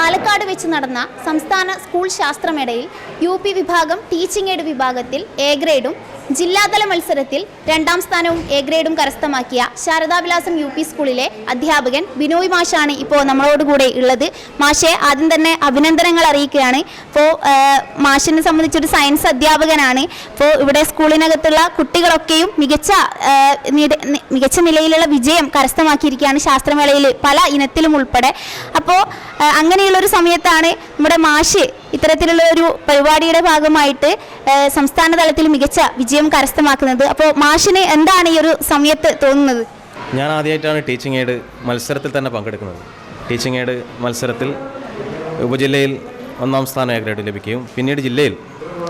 പാലക്കാട് വെച്ച് നടന്ന സംസ്ഥാന സ്കൂൾ ശാസ്ത്രമേളയിൽ യു വിഭാഗം ടീച്ചിങ് എയ്ഡ് വിഭാഗത്തിൽ എ ഗ്രേഡും ജില്ലാതല മത്സരത്തിൽ രണ്ടാം സ്ഥാനവും എ ഗ്രേഡും കരസ്ഥമാക്കിയ ശാരദാവിലാസം യു പി സ്കൂളിലെ അധ്യാപകൻ ബിനോയ് മാഷാണ് ഇപ്പോൾ നമ്മളോടുകൂടെ ഉള്ളത്. മാഷെ ആദ്യം തന്നെ അഭിനന്ദനങ്ങൾ അറിയിക്കുകയാണ്. ഇപ്പോൾ മാഷിനെ സംബന്ധിച്ചൊരു സയൻസ് അധ്യാപകനാണ്. ഇപ്പോൾ ഇവിടെ സ്കൂളിനകത്തുള്ള കുട്ടികളൊക്കെയും മികച്ച മികച്ച നിലയിലുള്ള വിജയം കരസ്ഥമാക്കിയിരിക്കുകയാണ് ശാസ്ത്രമേളയിൽ പല ഇനത്തിലും ഉൾപ്പെടെ. അപ്പോൾ അങ്ങനെയുള്ളൊരു സമയത്താണ് നമ്മുടെ മാഷ് ഇത്തരത്തിലുള്ള ഒരു പരിപാടിയുടെ ഭാഗമായിട്ട് സംസ്ഥാന തലത്തിൽ മികച്ച വിജയം കരസ്ഥമാക്കുന്നത്. അപ്പോൾ മാഷിന് എന്താണ് ഈ ഒരു സമയത്ത് തോന്നുന്നത്? ഞാൻ ആദ്യമായിട്ടാണ് ടീച്ചിങ് എയ്ഡ് മത്സരത്തിൽ തന്നെ പങ്കെടുക്കുന്നത്. ടീച്ചിങ് എയ്ഡ് മത്സരത്തിൽ ഉപജില്ലയിൽ ഒന്നാം സ്ഥാനം ഗ്രേഡ് ലഭിക്കുകയും പിന്നീട് ജില്ലയിൽ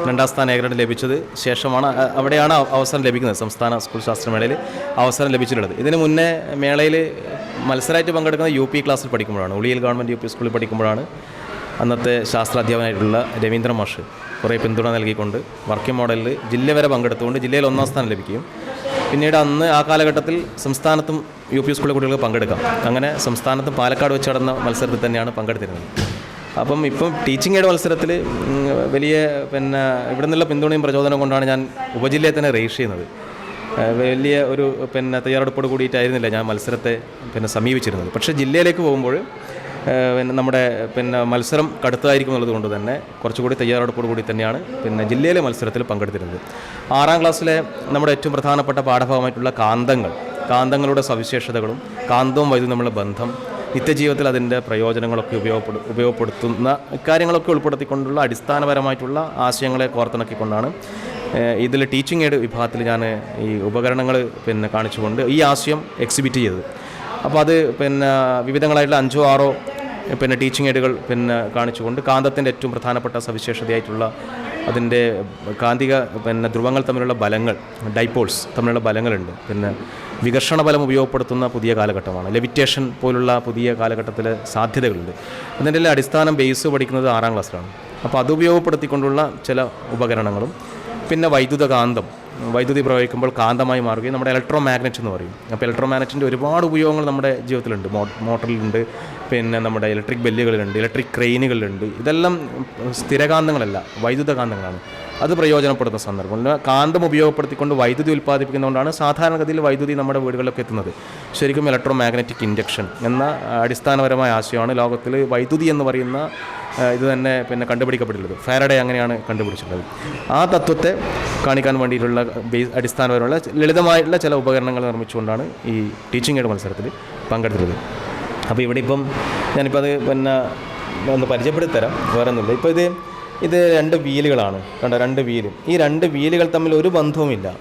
രണ്ടാം സ്ഥാനം ഗ്രേഡ് ലഭിച്ചത് ശേഷമാണ് അവിടെയാണ് അവസരം ലഭിക്കുന്നത്. സംസ്ഥാന സ്കൂൾ ശാസ്ത്രമേളയിൽ അവസരം ലഭിച്ചിട്ടുള്ളത്. ഇതിന് മുന്നേ മേളയിൽ മത്സരമായിട്ട് പങ്കെടുക്കുന്നത് യു പി ക്ലാസ്സിൽ പഠിക്കുമ്പോഴാണ് ഉളിയിൽ ഗവൺമെന്റ് യു പി സ്കൂളിൽ പഠിക്കുമ്പോഴാണ് അന്നത്തെ ശാസ്ത്രാധ്യാപനായിട്ടുള്ള രവീന്ദ്ര മാഷ് കുറേ പിന്തുണ നൽകിക്കൊണ്ട് വർക്കിംഗ് മോഡലിൽ ജില്ല വരെ പങ്കെടുത്തുകൊണ്ട് ജില്ലയിൽ ഒന്നാം സ്ഥാനം ലഭിക്കുകയും പിന്നീട് അന്ന് ആ കാലഘട്ടത്തിൽ സംസ്ഥാനത്തും യു പി സ്കൂളിലെ കുട്ടികൾക്ക് പങ്കെടുക്കാം. അങ്ങനെ സംസ്ഥാനത്തും പാലക്കാട് വെച്ച് നടന്ന മത്സരത്തിൽ തന്നെയാണ് പങ്കെടുത്തിരുന്നത്. അപ്പം ഇപ്പം ടീച്ചിങ് എയ്ഡ് മത്സരത്തിൽ വലിയ പിന്നെ ഇവിടെ നിന്നുള്ള പിന്തുണയും പ്രചോദനവും കൊണ്ടാണ് ഞാൻ ഉപജില്ലയെ തന്നെ രജിസ്റ്റർ ചെയ്യുന്നത്. വലിയ ഒരു പിന്നെ തയ്യാറെടുപ്പോട് കൂടിയിട്ടായിരുന്നില്ല ഞാൻ മത്സരത്തെ പിന്നെ സമീപിച്ചിരുന്നത്. പക്ഷേ ജില്ലയിലേക്ക് പോകുമ്പോൾ പിന്നെ നമ്മുടെ പിന്നെ മത്സരം കടുത്തതായിരിക്കും എന്നുള്ളത് കൊണ്ട് തന്നെ കുറച്ചുകൂടി തയ്യാറെടുപ്പോട് കൂടി തന്നെയാണ് പിന്നെ ജില്ലയിലെ മത്സരത്തിൽ പങ്കെടുത്തിരുന്നത്. ആറാം ക്ലാസ്സിലെ നമ്മുടെ ഏറ്റവും പ്രധാനപ്പെട്ട പാഠഭാഗമായിട്ടുള്ള കാന്തങ്ങൾ കാന്തങ്ങളുടെ സവിശേഷതകളും കാന്തവും വൈദ്യുതി നമ്മളെ ബന്ധം നിത്യജീവിതത്തിൽ അതിന്റെ പ്രയോജനങ്ങളൊക്കെ ഉപയോഗപ്പെടു ഉപയോഗപ്പെടുത്തുന്ന കാര്യങ്ങളൊക്കെ ഉൾപ്പെടുത്തിക്കൊണ്ടുള്ള അടിസ്ഥാനപരമായിട്ടുള്ള ആശയങ്ങളെ കോർത്തിണക്കിക്കൊണ്ടാണ് ഇതിൽ ടീച്ചിങ് എയ്ഡ് വിഭാഗത്തിൽ ഞാൻ ഈ ഉപകരണങ്ങൾ പിന്നെ കാണിച്ചുകൊണ്ട് ഈ ആശയം എക്സിബിറ്റ് ചെയ്തത്. അപ്പോൾ അത് പിന്നെ വിവിധങ്ങളായിട്ടുള്ള അഞ്ചോ ആറോ പിന്നെ ടീച്ചിങ് എയ്ഡുകൾ പിന്നെ കാണിച്ചുകൊണ്ട് കാന്തത്തിന്റെ ഏറ്റവും പ്രധാനപ്പെട്ട സവിശേഷതയായിട്ടുള്ള അതിന്റെ കാന്തിക പിന്നെ ധ്രുവങ്ങൾ തമ്മിലുള്ള ബലങ്ങൾ ഡൈപോൾസ് തമ്മിലുള്ള ബലങ്ങളുണ്ട്. പിന്നെ വികർഷണ ബലം ഉപയോഗപ്പെടുത്തുന്ന പുതിയ കാലഘട്ടമാണ്. ലെവിറ്റേഷൻ പോലുള്ള പുതിയ കാലഘട്ടത്തിലെ സാധ്യതകളുണ്ട്. അതിന്റെ അടിസ്ഥാനം ബേസ് പഠിക്കുന്നത് ആറാം ക്ലാസ്സിലാണ് അപ്പോൾ അത് ഉപയോഗപ്പെടുത്തിക്കൊണ്ടുള്ള ചില ഉപകരണങ്ങളും പിന്നെ വൈദ്യുത കാന്തം വൈദ്യുതി പ്രയോഗിക്കുമ്പോൾ കാന്തമായി മാറുകയും നമ്മുടെ ഇലക്ട്രോ മാഗ്നറ്റ് എന്ന് പറയും. അപ്പോൾ ഇലക്ട്രോ മാഗ്നറ്റിന്റെ ഒരുപാട് ഉപയോഗങ്ങൾ നമ്മുടെ ജീവിതത്തിലുണ്ട്. മോട്ടറിലുണ്ട്. പിന്നെ നമ്മുടെ ഇലക്ട്രിക് ബെല്ലുകളിലുണ്ട് ഇലക്ട്രിക് ക്രെയിനുകളിലുണ്ട് ഇതെല്ലാം സ്ഥിരകാന്തങ്ങളല്ല വൈദ്യുത കാന്തങ്ങളാണ് അത് പ്രയോജനപ്പെടുന്ന സന്ദർഭം. കാന്തം ഉപയോഗപ്പെടുത്തിക്കൊണ്ട് വൈദ്യുതി ഉൽപ്പാദിപ്പിക്കുന്നതുകൊണ്ടാണ് സാധാരണഗതിയിൽ വൈദ്യുതി നമ്മുടെ വീടുകളിലൊക്കെ എത്തുന്നത്. ശരിക്കും ഇലക്ട്രോ മാഗ്നറ്റിക് ഇൻഡക്ഷൻ എന്ന അടിസ്ഥാനപരമായ ആശയമാണ് ലോകത്തിൽ വൈദ്യുതി എന്ന് പറയുന്ന ഇത് തന്നെ പിന്നെ കണ്ടുപിടിക്കപ്പെട്ടിട്ടുള്ളത്. ഫാരഡെ അങ്ങനെയാണ് കണ്ടുപിടിച്ചിട്ടുള്ളത്. ആ തത്വത്തെ കാണിക്കാൻ വേണ്ടിയിട്ടുള്ള ബേസ് അടിസ്ഥാനപരമുള്ള ലളിതമായിട്ടുള്ള ചില ഉപകരണങ്ങൾ നിർമ്മിച്ചുകൊണ്ടാണ് ഈ ടീച്ചിങ് എയ്ഡ് മത്സരത്തിൽ പങ്കെടുത്തിട്ടുള്ളത്. അപ്പോൾ ഇവിടെ ഇപ്പം ഞാനിപ്പോൾ അത് പിന്നെ ഒന്ന് പരിചയപ്പെടുത്തരാം വേറെ ഒന്നുമില്ല ഇപ്പോൾ ഇത് ഇത് രണ്ട് വീലുകളാണ്. കണ്ടോ? രണ്ട് വീൽ. ഈ രണ്ട് വീലുകൾ തമ്മിൽ ഒരു ബന്ധവുമില്ല.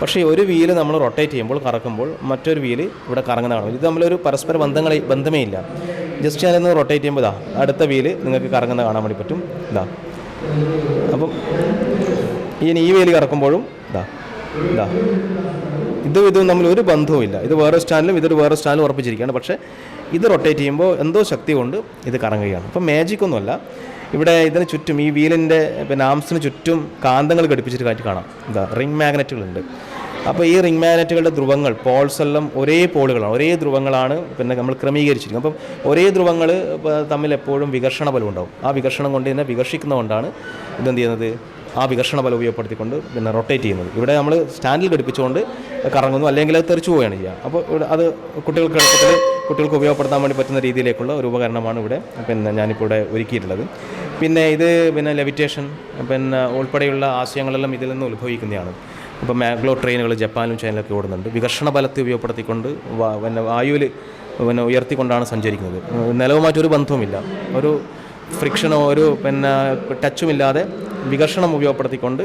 പക്ഷേ ഒരു വീൽ നമ്മൾ റൊട്ടേറ്റ് ചെയ്യുമ്പോൾ കറക്കുമ്പോൾ മറ്റൊരു വീൽ ഇവിടെ കറങ്ങുന്നതാണ്. ഇത് തമ്മിലൊരു പരസ്പര ബന്ധങ്ങളെ ബന്ധമേ ഇല്ല. ജസ്റ്റ് ഞാനൊന്ന് റൊട്ടേറ്റ് ചെയ്യുമ്പോൾ ഇതാ അടുത്ത വീൽ നിങ്ങൾക്ക് കറങ്ങുന്ന കാണാൻ വേണ്ടി പറ്റും. ഇതാ. അപ്പം ഇനി ഈ വീൽ കറക്കുമ്പോഴും ഇതാ ഇതാ. ഇതും ഇതും തമ്മിൽ ഒരു ബന്ധവുമില്ല. ഇത് വേറെ സ്റ്റാൻഡിലും ഇതൊരു വേറെ സ്റ്റാൻഡിലും ഉറപ്പിച്ചിരിക്കുകയാണ്. പക്ഷേ ഇത് റൊട്ടേറ്റ് ചെയ്യുമ്പോൾ എന്തോ ശക്തി കൊണ്ട് ഇത് കറങ്ങുകയാണ്. അപ്പം മാജിക് ഒന്നുമല്ല. ഇവിടെ ഇതിന് ചുറ്റും ഈ വീലിന്റെ പിന്നെ ആംസിന് ചുറ്റും കാന്തങ്ങൾ ഘടിപ്പിച്ചിട്ട് കാറ്റ് കാണാം. എന്താ റിംഗ് മാഗ്നറ്റുകളുണ്ട് അപ്പോൾ ഈ റിംഗ് മാഗ്നറ്റുകളുടെ ധ്രുവങ്ങൾ പോൾസ് എല്ലാം ഒരേ പോളുകളാണ് ഒരേ ധ്രുവങ്ങളാണ് പിന്നെ നമ്മൾ ക്രമീകരിച്ചിരിക്കുന്നത്. അപ്പം ഒരേ ധ്രുവങ്ങൾ തമ്മിൽ എപ്പോഴും വികർഷണ ബലം ഉണ്ടാവും. ആ വികർഷണം കൊണ്ട് തന്നെ വികർഷിക്കുന്നതുകൊണ്ടാണ് ഇതെന്ത് ചെയ്യുന്നത്? ആ വികർഷണ ബലം ഉപയോഗപ്പെടുത്തിക്കൊണ്ട് പിന്നെ റൊട്ടേറ്റ് ചെയ്യുന്നത്. ഇവിടെ നമ്മൾ സ്റ്റാൻഡിൽ ഘടിപ്പിച്ചുകൊണ്ട് കറങ്ങുന്നു അല്ലെങ്കിൽ അത് തെറിച്ചു പോവുകയാണ് ചെയ്യുക. അപ്പോൾ അത് കുട്ടികൾക്ക് എളുപ്പത്തിൽ കുട്ടികൾക്ക് ഉപയോഗപ്പെടുത്താൻ വേണ്ടി പറ്റുന്ന രീതിയിലേക്കുള്ള ഒരു ഉപകരണമാണ് ഇവിടെ പിന്നെ ഞാനിപ്പോൾ ഇവിടെ ഒരുക്കിയിട്ടുള്ളത്. പിന്നെ ഇത് പിന്നെ ലെവിറ്റേഷൻ പിന്നെ ഉൾപ്പെടെയുള്ള ആശയങ്ങളെല്ലാം ഇതിൽ നിന്ന് ഉത്ഭവിക്കുന്നതാണ്. ഇപ്പോൾ മാഗ്ലോ ട്രെയിനുകൾ ജപ്പാനിലും ചൈനയിലൊക്കെ ഓടുന്നുണ്ട്. വികർഷണ ബലത്തെ ഉപയോഗപ്പെടുത്തിക്കൊണ്ട് പിന്നെ വായുവിൽ പിന്നെ ഉയർത്തിക്കൊണ്ടാണ് സഞ്ചരിക്കുന്നത്. നിലവുമായിട്ടൊരു ബന്ധവുമില്ല. ഒരു ഫ്രിക്ഷനോ ഒരു പിന്നെ ടച്ചുമില്ലാതെ വികർഷണം ഉപയോഗപ്പെടുത്തിക്കൊണ്ട്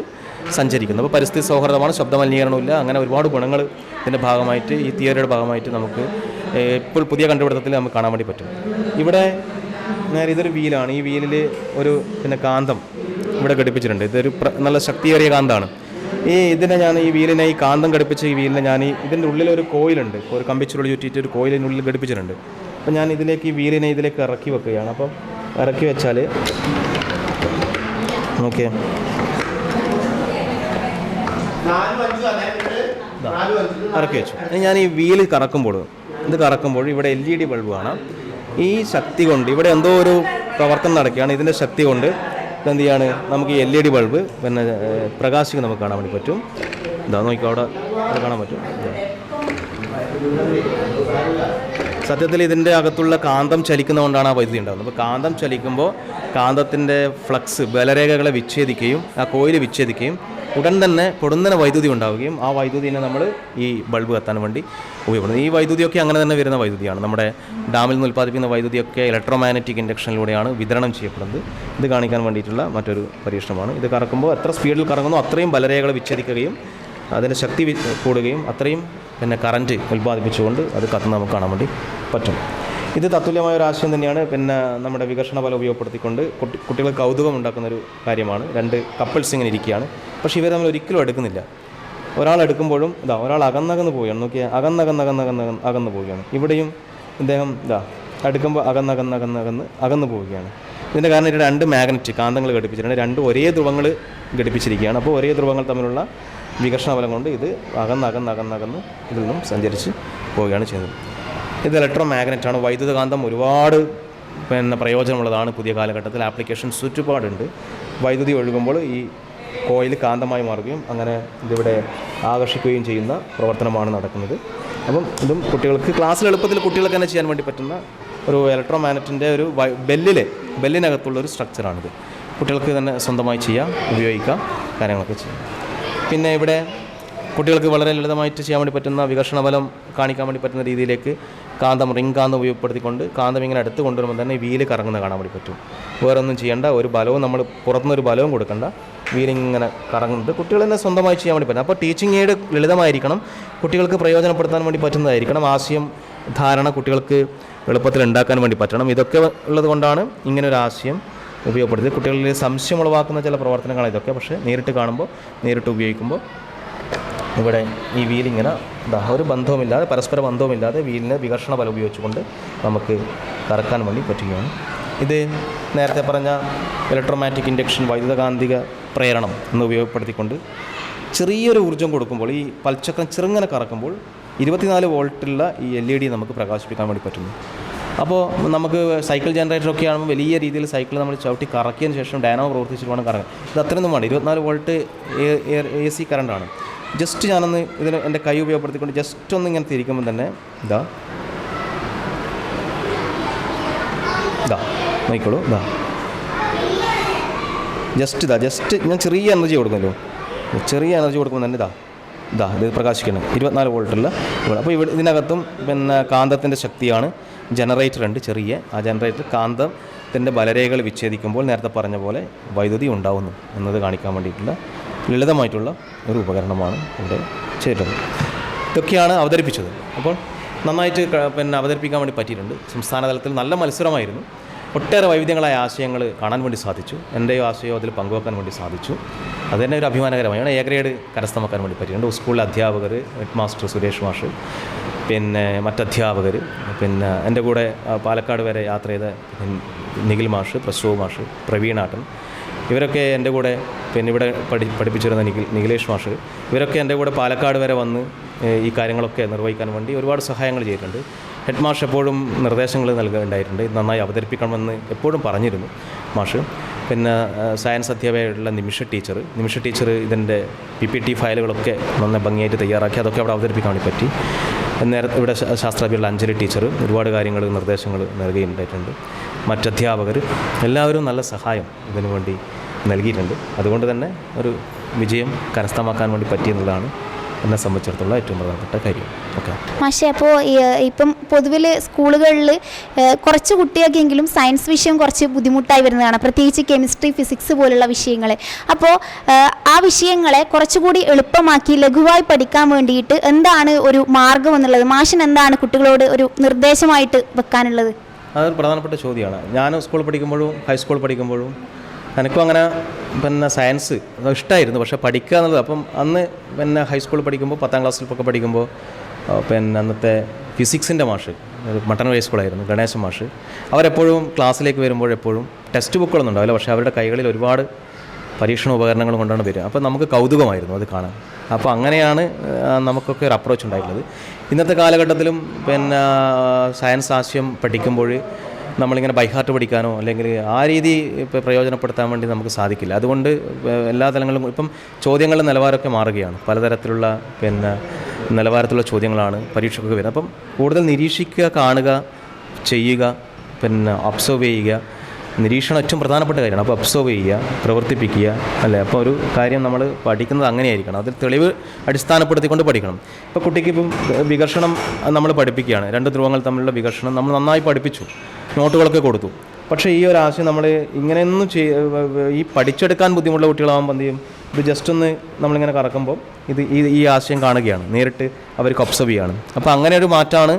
സഞ്ചരിക്കുന്നു. അപ്പോൾ പരിസ്ഥിതി സൗഹൃദമാണ് ശബ്ദ മലിനീകരണമില്ല അങ്ങനെ ഒരുപാട് ഗുണങ്ങൾ ഇതിന്റെ ഭാഗമായിട്ട് ഈ തിയറിയുടെ ഭാഗമായിട്ട് നമുക്ക് ഇപ്പോൾ പുതിയ കണ്ടുപിടുത്തത്തിൽ നമുക്ക് കാണാൻ വേണ്ടി പറ്റും. ഇവിടെ നേരെ ഇതൊരു വീലാണ്. ഈ വീലിൽ ഒരു പിന്നെ കാന്തം ഇവിടെ ഘടിപ്പിച്ചിട്ടുണ്ട്. ഇതൊരു നല്ല ശക്തിയേറിയ കാന്താണ്. ഈ ഇതിനെ ഞാൻ ഈ വീലിനെ ഈ കാന്തം ഘടിപ്പിച്ച ഈ വീലിനെ ഞാൻ ഈ ഇതിന്റെ ഉള്ളിൽ ഒരു കോയിലുണ്ട്. ഒരു കമ്പിച്ചുള്ളിൽ ചുറ്റിയിട്ട് ഒരു കോയിലിനുള്ളിൽ ഘടിപ്പിച്ചിട്ടുണ്ട്. അപ്പം ഞാൻ ഇതിലേക്ക് ഈ വീലിനെ ഇതിലേക്ക് ഇറക്കി വെക്കുകയാണ്. അപ്പം ഇറക്കി വെച്ചാൽ ഓക്കെ ഇറക്കി വെച്ചു. ഞാൻ ഈ വീൽ കറക്കുമ്പോൾ ഇത് കറക്കുമ്പോൾ ഇവിടെ എൽ ഇ ഡി ബൾബ് കാണാം. ഈ ശക്തി കൊണ്ട് ഇവിടെ എന്തോ ഒരു പ്രവർത്തനം നടക്കുകയാണ്. ഇതിന്റെ ശക്തി കൊണ്ട് ഇതെന്ത് ചെയ്യാണ് നമുക്ക് എൽ ഇ ഡി ബൾബ് പിന്നെ പ്രകാശിക്കും നമുക്ക് കാണാൻ വേണ്ടി പറ്റും. ഇതാ നോക്കിക്കോ അവിടെ കാണാൻ പറ്റും. സത്യത്തിൽ ഇതിന്റെ അകത്തുള്ള കാന്തം ചലിക്കുന്നതുകൊണ്ടാണ് ആ വൈദ്യുതി ഉണ്ടാകുന്നത് അപ്പോൾ കാന്തം ചലിക്കുമ്പോൾ കാന്തത്തിന്റെ ഫ്ലക്സ് ബലരേഖകളെ വിച്ഛേദിക്കുകയും ആ കോയിൽ വിച്ഛേദിക്കുകയും ഉടൻ തന്നെ പൊടുന്നനെ വൈദ്യുതി ഉണ്ടാവുകയും ആ വൈദ്യുതിനെ നമ്മൾ ഈ ബൾബ് കത്താൻ വേണ്ടി ഉപയോഗപ്പെടുന്നു. ഈ വൈദ്യുതിയൊക്കെ അങ്ങനെ തന്നെ വരുന്ന വൈദ്യുതിയാണ്. നമ്മുടെ ഡാമിൽ നിന്ന് ഉൽപ്പാദിപ്പിക്കുന്ന വൈദ്യുതിയൊക്കെ ഇലക്ട്രോ മാഗ്നറ്റിക് ഇൻഡക്ഷനിലൂടെയാണ് വിതരണം ചെയ്യപ്പെടുന്നത്. ഇത് കാണിക്കാൻ വേണ്ടിയിട്ടുള്ള മറ്റൊരു പരീക്ഷണമാണ്. ഇത് കറക്കുമ്പോൾ എത്ര സ്പീഡിൽ കറങ്ങുന്നു അത്രയും ബലരേഖകൾ വിച്ഛേദിക്കുകയും അതിന്റെ ശക്തി കൂടുകയും അത്രയും പിന്നെ കറന്റ് ഉൽപ്പാദിപ്പിച്ചുകൊണ്ട് അത് കത്തുന്ന നമുക്ക് കാണാൻ വേണ്ടി പറ്റും. ഇത് തത്തുല്യമായ ഒരു ആശയം തന്നെയാണ്. പിന്നെ നമ്മുടെ വികർഷണ ഫലം ഉപയോഗപ്പെടുത്തിക്കൊണ്ട് കുട്ടി കുട്ടികൾ കൗതുകം ഉണ്ടാക്കുന്ന ഒരു കാര്യമാണ്. രണ്ട് കപ്പിൾസ് ഇങ്ങനെ ഇരിക്കുകയാണ്. പക്ഷേ ഇവർ നമ്മൾ ഒരിക്കലും എടുക്കുന്നില്ല ഒരാൾ എടുക്കുമ്പോഴും ഇതാ ഒരാൾ അകന്നകന്ന് പോവുകയാണ്. നോക്കിയാൽ അകന്നകന്നകന്നകന്ന് അകന്ന് പോവുകയാണ്. ഇവിടെയും ഇദ്ദേഹം ഇതാ എടുക്കുമ്പോൾ അകന്നകന്നകന്നകന്ന് അകന്ന് പോവുകയാണ്. ഇതിന്റെ കാരണം ഇവിടെ രണ്ട് മാഗ്നറ്റ് കാന്തങ്ങൾ ഘടിപ്പിച്ചിട്ടുണ്ട്. രണ്ട് ഒരേ ധ്രുവങ്ങൾ ഘടിപ്പിച്ചിരിക്കുകയാണ്. അപ്പോൾ ഒരേ ധ്രുവങ്ങൾ തമ്മിലുള്ള വികർഷണ ഫലം കൊണ്ട് ഇത് അകന്നകന്നകന്നകന്ന് അകന്ന് അകന്ന് അകന്ന് ഇതിൽ നിന്നും സഞ്ചരിച്ച് പോവുകയാണ് ചെയ്യുന്നത് ഇത് ഇലക്ട്രോ മാഗ്നറ്റാണ് വൈദ്യുതകാന്തം ഒരുപാട് പിന്നെ പ്രയോജനമുള്ളതാണ് പുതിയ കാലഘട്ടത്തിൽ. ആപ്ലിക്കേഷൻസ് ചുറ്റുപാടുണ്ട്. വൈദ്യുതി ഒഴുകുമ്പോൾ ഈ കോയിൽ കാന്തമായി മാറുകയും അങ്ങനെ ഇതിവിടെ ആകർഷിക്കുകയും ചെയ്യുന്ന പ്രവർത്തനമാണ് നടക്കുന്നത്. അപ്പം ഇതും കുട്ടികൾക്ക് ക്ലാസ്സിൽ എളുപ്പത്തിൽ കുട്ടികൾക്ക് തന്നെ ചെയ്യാൻ വേണ്ടി പറ്റുന്ന ഒരു ഇലക്ട്രോ മാഗ്നറ്റിന്റെ ഒരു ബെല്ലിലെ ബെല്ലിനകത്തുള്ള ഒരു സ്ട്രക്ചറാണിത് കുട്ടികൾക്ക് തന്നെ സ്വന്തമായി ചെയ്യാം ഉപയോഗിക്കാം കാര്യങ്ങളൊക്കെ ചെയ്യാം. പിന്നെ ഇവിടെ കുട്ടികൾക്ക് വളരെ ലളിതമായിട്ട് ചെയ്യാൻ വേണ്ടി പറ്റുന്ന വികർഷണ ബലം കാണിക്കാൻ വേണ്ടി പറ്റുന്ന രീതിയിലേക്ക് കാന്തം റിംഗ് കാന്തം ഉപയോഗപ്പെടുത്തിക്കൊണ്ട് കാന്തം ഇങ്ങനെ അടുത്ത് കൊണ്ടുവരുമ്പോൾ തന്നെ വീൽ കറങ്ങുന്ന കാണാൻ വേണ്ടി പറ്റും. വേറെ ഒന്നും ചെയ്യേണ്ട ഒരു ബലവും നമ്മൾ പുറത്തുനിന്നൊരു ബലവും കൊടുക്കണ്ട. വീലിങ്ങനെ കറങ്ങുന്നത് കുട്ടികൾ തന്നെ സ്വന്തമായി ചെയ്യാൻ വേണ്ടി പറ്റും. അപ്പോൾ ടീച്ചിങ് എയ്ഡ് ലളിതമായിരിക്കണം. കുട്ടികൾക്ക് പ്രയോജനപ്പെടുത്താൻ വേണ്ടി പറ്റുന്നതായിരിക്കണം. ആശയം ധാരണ കുട്ടികൾക്ക് എളുപ്പത്തിൽ ഉണ്ടാക്കാൻ വേണ്ടി പറ്റണം. ഇതൊക്കെ ഉള്ളത് കൊണ്ടാണ് ഇങ്ങനെ ഒരു ആശയം ഉപയോഗപ്പെടുത്തിയത്. കുട്ടികളിൽ സംശയം ഉളവാക്കുന്ന ചില പ്രവർത്തനങ്ങളാണ് ഇതൊക്കെ. പക്ഷേ നേരിട്ട് കാണുമ്പോൾ നേരിട്ട് ഉപയോഗിക്കുമ്പോൾ ഇവിടെ ഈ വീലിങ്ങനെ ഒരു ബന്ധവുമില്ലാതെ പരസ്പര ബന്ധവുമില്ലാതെ വീലിനെ വികർഷണ ബലം ഉപയോഗിച്ചുകൊണ്ട് നമുക്ക് കറക്കാൻ വേണ്ടി പറ്റുകയാണ്. ഇത് നേരത്തെ പറഞ്ഞ ഇലക്ട്രോമാറ്റിക് ഇൻഡക്ഷൻ വൈദ്യുതകാന്തിക പ്രേരണം എന്ന് ഉപയോഗപ്പെടുത്തിക്കൊണ്ട് ചെറിയൊരു ഊർജം കൊടുക്കുമ്പോൾ ഈ പൽച്ചക്രം ചെറുങ്ങനെ കറക്കുമ്പോൾ ഇരുപത്തിനാല് വോൾട്ടുള്ള ഈ എൽ ഇ ഡി നമുക്ക് പ്രകാശിപ്പിക്കാൻ വേണ്ടി പറ്റുന്നു. അപ്പോൾ നമുക്ക് സൈക്കിൾ ജനറേറ്ററൊക്കെ ആകുമ്പോൾ വലിയ രീതിയിൽ സൈക്കിൾ നമ്മൾ ചവിട്ടി കറക്കിയതിന് ശേഷം ഡയനാമോ പ്രവർത്തിച്ചിട്ട് വേണം കറങ്ങാൻ ഇത് അത്രയൊന്നും വേണം ഇരുപത്തിനാല് വോൾട്ട് എ സി കറണ്ടാണ്. ജസ്റ്റ് ഞാനൊന്ന് ഇതിന് എന്റെ കൈ ഉപയോഗപ്പെടുത്തിക്കൊണ്ട് ജസ്റ്റ് ഒന്ന് ഇങ്ങനെ തിരിക്കുമ്പോൾ തന്നെ ഇതാ ഇതാ നോക്കിക്കോളൂ ഇതാ ജസ്റ്റ് ഇതാ ജസ്റ്റ് ഞാൻ ചെറിയ എനർജി കൊടുക്കുമല്ലോ ചെറിയ എനർജി കൊടുക്കുമ്പോൾ തന്നെ ഇതാ ഇതാ ഇത് പ്രകാശിക്കണം. ഇരുപത്തിനാല് വോൾട്ടുള്ള ഇവിടെ. അപ്പോൾ ഇവിടെ ഇതിനകത്തും പിന്നെ കാന്തത്തിന്റെ ശക്തിയാണ് ജനറേറ്റർ ഉണ്ട് ചെറിയ. ആ ജനറേറ്റർ കാന്തത്തിന്റെ ബലരേഖകൾ വിച്ഛേദിക്കുമ്പോൾ നേരത്തെ പറഞ്ഞ പോലെ വൈദ്യുതി ഉണ്ടാവുന്നു എന്നത് കാണിക്കാൻ വേണ്ടിയിട്ടുള്ള ലളിതമായിട്ടുള്ള ഒരു ഉപകരണമാണ് ഇവിടെ ചെയ്തിട്ടുള്ളത് ഇതൊക്കെയാണ് അവതരിപ്പിച്ചത്. അപ്പോൾ നന്നായിട്ട് പിന്നെ അവതരിപ്പിക്കാൻ വേണ്ടി പറ്റിയിട്ടുണ്ട്. സംസ്ഥാന തലത്തിൽ നല്ല മത്സരമായിരുന്നു. ഒട്ടേറെ വൈവിധ്യങ്ങളായ ആശയങ്ങൾ കാണാൻ വേണ്ടി സാധിച്ചു. എന്റെയോ ആശയോ അതിൽ പങ്കുവെക്കാൻ വേണ്ടി സാധിച്ചു. അത് തന്നെ ഒരു അഭിമാനകരമായാണ് എ ഗ്രേഡ് കരസ്ഥമാക്കാൻ വേണ്ടി പറ്റിയിട്ടുണ്ട്. സ്കൂളിലെ അധ്യാപകർ ഹെഡ് മാസ്റ്റർ സുരേഷ് മാഷ് പിന്നെ മറ്റധ്യാപകർ പിന്നെ എന്റെ കൂടെ പാലക്കാട് വരെ യാത്ര ചെയ്ത നിഖിൽ മാഷ് പ്രസവ മാഷ് പ്രവീണാട്ടൻ ഇവരൊക്കെ എന്റെ കൂടെ പിന്നെ ഇവിടെ പഠി പഠിപ്പിച്ചിരുന്ന നിഖിൽ നിഖിലേഷ് മാഷ്. ഇവരൊക്കെ എന്റെ കൂടെ പാലക്കാട് വരെ വന്ന് ഈ കാര്യങ്ങളൊക്കെ നിർവഹിക്കാൻ വേണ്ടി ഒരുപാട് സഹായങ്ങൾ ചെയ്തിട്ടുണ്ട്. ഹെഡ് മാഷ് എപ്പോഴും നിർദ്ദേശങ്ങൾ നൽകുന്നുണ്ടായിട്ടുണ്ട് നന്നായി അവതരിപ്പിക്കണമെന്ന് എപ്പോഴും പറഞ്ഞിരുന്നു മാഷ്. പിന്നെ സയൻസ് അധ്യാപകയായിട്ടുള്ള നിമിഷ ടീച്ചർ നിമിഷ ടീച്ചർ ഇതിന്റെ പി പി ടി ഫയലുകളൊക്കെ നന്നായി ഭംഗിയായിട്ട് തയ്യാറാക്കി അതൊക്കെ അവിടെ അവതരിപ്പിക്കാൻ വേണ്ടി പറ്റി. നേരത്തെ ഇവിടെ ശാ- അഞ്ചലി അഞ്ജലി ടീച്ചർ ഒരുപാട് കാര്യങ്ങൾ നിർദ്ദേശങ്ങൾ നൽകിയിട്ടുണ്ടായിട്ടുണ്ട്. മറ്റധ്യാപകർ എല്ലാവരും നല്ല സഹായം ഇതിനു വേണ്ടി നൽകിയിട്ടുണ്ട്. അതുകൊണ്ട് തന്നെ ഒരു വിജയം കരസ്ഥമാക്കാൻ വേണ്ടി പറ്റിയെന്നുള്ളതാണ് എന്നെ സംബന്ധിച്ചിടത്തോളം ഏറ്റവും പ്രധാനപ്പെട്ട കാര്യം. ഓക്കെ. മാഷെ അപ്പോൾ ഇപ്പം പൊതുവിൽ സ്കൂളുകളിൽ കുറച്ച് കുട്ടികൾക്കെങ്കിലും സയൻസ് വിഷയം കുറച്ച് ബുദ്ധിമുട്ടായി വരുന്നതാണ്. പ്രത്യേകിച്ച് കെമിസ്ട്രി ഫിസിക്സ് പോലുള്ള വിഷയങ്ങൾ അപ്പോൾ ആ വിഷയങ്ങളെ കുറച്ചുകൂടി എളുപ്പമാക്കി ലഘുവായി പഠിക്കാൻ വേണ്ടിയിട്ട് എന്താണ് ഒരു മാർഗം എന്നുള്ളത്? മാഷിന് എന്താണ് കുട്ടികളോട് ഒരു നിർദ്ദേശമായിട്ട് വെക്കാനുള്ളത്? അതൊരു പ്രധാനപ്പെട്ട ചോദ്യമാണ്. ഞാൻ സ്കൂളിൽ പഠിക്കുമ്പോഴും ഹൈസ്കൂളിൽ പഠിക്കുമ്പോഴും എനിക്കും അങ്ങനെ പിന്നെ സയൻസ് ഇഷ്ടമായിരുന്നു പക്ഷേ പഠിക്കുക എന്നുള്ളത് അപ്പം അന്ന് പിന്നെ ഹൈസ്കൂളിൽ പഠിക്കുമ്പോൾ പത്താം ക്ലാസ്സിലൊക്കെ പഠിക്കുമ്പോൾ പിന്നെ അന്നത്തെ ഫിസിക്സിന്റെ മാഷ് ഒരു മട്ടൺ ഹൈസ്കൂളായിരുന്നു ഗണേശൻ മാഷ്. അവരെപ്പോഴും ക്ലാസ്സിലേക്ക് വരുമ്പോഴെപ്പോഴും ടെക്സ്റ്റ് ബുക്കുകളൊന്നും ഉണ്ടാവില്ല. പക്ഷേ അവരുടെ കൈകളിൽ ഒരുപാട് പരീക്ഷണ ഉപകരണങ്ങൾ കൊണ്ടാണ് വരിക. അപ്പോൾ നമുക്ക് കൗതുകമായിരുന്നു അത് കാണാൻ. അപ്പോൾ അങ്ങനെയാണ് നമുക്കൊക്കെ ഒരു അപ്രോച്ച് ഉണ്ടായിട്ടുള്ളത്. ഇന്നത്തെ കാലഘട്ടത്തിലും പിന്നെ സയൻസ് ആശയം പഠിക്കുമ്പോൾ നമ്മളിങ്ങനെ ബൈഹാർട്ട് പഠിക്കാനോ അല്ലെങ്കിൽ ആ രീതി ഇപ്പോൾ പ്രയോജനപ്പെടുത്താൻ വേണ്ടി നമുക്ക് സാധിക്കില്ല. അതുകൊണ്ട് എല്ലാ തലങ്ങളും ഇപ്പം ചോദ്യങ്ങളുടെ നിലവാരമൊക്കെ മാറുകയാണ്. പലതരത്തിലുള്ള പിന്നെ നിലവാരത്തിലുള്ള ചോദ്യങ്ങളാണ് പരീക്ഷകൾക്ക് വരുന്നത്. അപ്പം കൂടുതൽ നിരീക്ഷിക്കുക കാണുക ചെയ്യുക പിന്നെ ഒബ്സർവ് ചെയ്യുക നിരീക്ഷണം ഏറ്റവും പ്രധാനപ്പെട്ട കാര്യമാണ്. അപ്പോൾ അബ്സോർവ് ചെയ്യുക പ്രവർത്തിപ്പിക്കുക അല്ലേ? അപ്പോൾ ഒരു കാര്യം നമ്മൾ പഠിക്കുന്നത് അങ്ങനെയായിരിക്കണം. അതിൽ തെളിവ് അടിസ്ഥാനപ്പെടുത്തിക്കൊണ്ട് പഠിക്കണം. ഇപ്പോൾ കുട്ടിക്ക് ഇപ്പം വികർഷണം നമ്മൾ പഠിപ്പിക്കുകയാണ്. രണ്ട് ധ്രുവങ്ങൾ തമ്മിലുള്ള വികർഷണം നമ്മൾ നന്നായി പഠിപ്പിച്ചു. നോട്ടുകളൊക്കെ കൊടുത്തു. പക്ഷേ ഈ ഒരു ആശയം നമ്മൾ ഇങ്ങനെയൊന്നും ചെയ്യ ഈ പഠിച്ചെടുക്കാൻ ബുദ്ധിമുട്ടുള്ള കുട്ടികളാകുമ്പോൾ എന്ത് ചെയ്യും? ഇത് ജസ്റ്റ് ഒന്ന് നമ്മളിങ്ങനെ കറക്കുമ്പോൾ ഇത് ഈ ഈ ആശയം കാണുകയാണ്. നേരിട്ട് അവർക്ക് ഒബ്സർവ് ചെയ്യുകയാണ് അപ്പോൾ അങ്ങനെ ഒരു മാറ്റമാണ്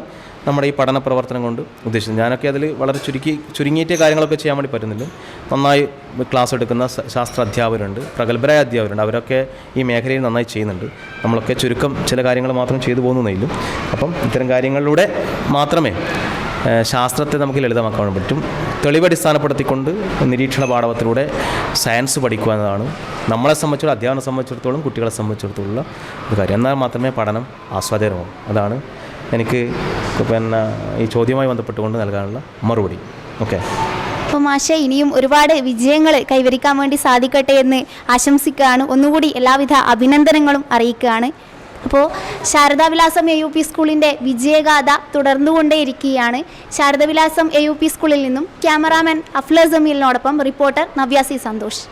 നമ്മുടെ ഈ പഠന പ്രവർത്തനം കൊണ്ട് ഉദ്ദേശിച്ചത്. ഞാനൊക്കെ അതിൽ വളരെ ചുരുക്കി ചുരുങ്ങിയിട്ടേ കാര്യങ്ങളൊക്കെ ചെയ്യാൻ വേണ്ടി പറ്റുന്നില്ല നന്നായി ക്ലാസ് എടുക്കുന്ന ശാസ്ത്ര അധ്യാപകരുണ്ട് പ്രഗത്ഭരായ അധ്യാപകരുണ്ട്. അവരൊക്കെ ഈ മേഖലയിൽ നന്നായി ചെയ്യുന്നുണ്ട്. നമ്മളൊക്കെ ചുരുക്കം ചില കാര്യങ്ങൾ മാത്രം ചെയ്തു പോകുന്നതിലും അപ്പം ഇത്തരം കാര്യങ്ങളിലൂടെ മാത്രമേ ശാസ്ത്രത്തെ നമുക്ക് ലളിതമാക്കാൻ പറ്റും. തെളിവടിസ്ഥാനപ്പെടുത്തിക്കൊണ്ട് നിരീക്ഷണ പാഠവത്തിലൂടെ സയൻസ് പഠിക്കുക എന്നതാണ് നമ്മളെ സംബന്ധിച്ചിടത്തോളം അധ്യാപനം സംബന്ധിച്ചിടത്തോളം കുട്ടികളെ സംബന്ധിച്ചിടത്തോളം ഒരു കാര്യം. എന്നാൽ മാത്രമേ പഠനം ആസ്വാദ്യകരമാകും അതാണ് എനിക്ക് പിന്നെ ഈ ചോദ്യവുമായി ബന്ധപ്പെട്ടുകൊണ്ട് നൽകാനുള്ള മറുപടി. ഓക്കെ അപ്പോൾ മാഷെ ഇനിയും ഒരുപാട് വിജയങ്ങൾ കൈവരിക്കാൻ വേണ്ടി സാധിക്കട്ടെ എന്ന് ആശംസിക്കുകയാണ്. ഒന്നുകൂടി എല്ലാവിധ അഭിനന്ദനങ്ങളും അറിയിക്കുകയാണ്. അപ്പോൾ ശാരദാവിലാസം എ യു പി സ്കൂളിന്റെ വിജയഗാഥ തുടർന്നുകൊണ്ടേയിരിക്കുകയാണ്. ശാരദാവിലാസം എ യു പി സ്കൂളിൽ നിന്നും ക്യാമറാമാൻ അഫ്ല ജമീലിനോടൊപ്പം റിപ്പോർട്ടർ നവ്യാസി സന്തോഷ്.